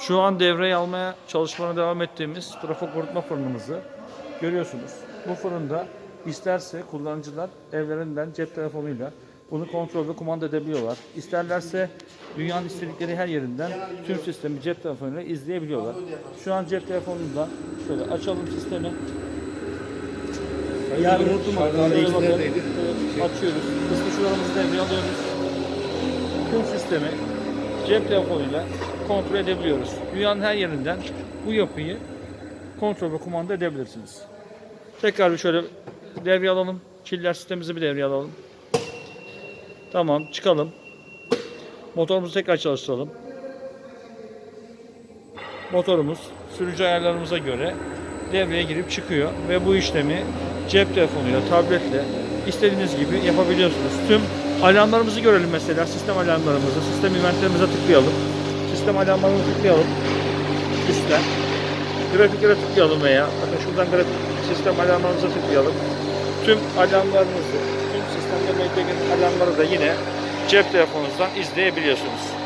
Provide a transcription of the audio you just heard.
Şu an devreye almaya çalışmana devam ettiğimiz trafo kurutma fırınımızı görüyorsunuz. Bu fırında isterse kullanıcılar evlerinden cep telefonuyla bunu kontrol ve kumanda edebiliyorlar. İsterlerse dünyanın istedikleri her yerinden tüm sistemi cep telefonuyla izleyebiliyorlar. Şu an cep telefonundan şöyle açalım sistemi. Yarın. Şöyle bakın. açıyoruz. Kısmışlarımızı devreye alıyoruz. Tüm sistemi cep telefonuyla kontrol edebiliyoruz. Dünyanın her yerinden bu yapıyı kontrol ve kumanda edebilirsiniz. Tekrar bir şöyle devreye alalım. Çiller sistemimizi bir devreye alalım. Tamam çıkalım. Motorumuzu tekrar çalıştıralım. Motorumuz sürücü ayarlarımıza göre devreye girip çıkıyor ve bu işlemi cep telefonuyla, tabletle istediğiniz gibi yapabiliyorsunuz. Tüm alarmlarımızı görelim mesela sistem alarmlarımızı, sistem eventlerimize tıklayalım. Sistem alarmlarımızı tıklayalım. Üstten. Grafiklere tıklayalım veya bakın şuradan grafik sistem alarmlarımıza tıklayalım. Tüm alarmlarımızı, tüm sistemde gelen alarmları da yine cep telefonunuzdan izleyebiliyorsunuz.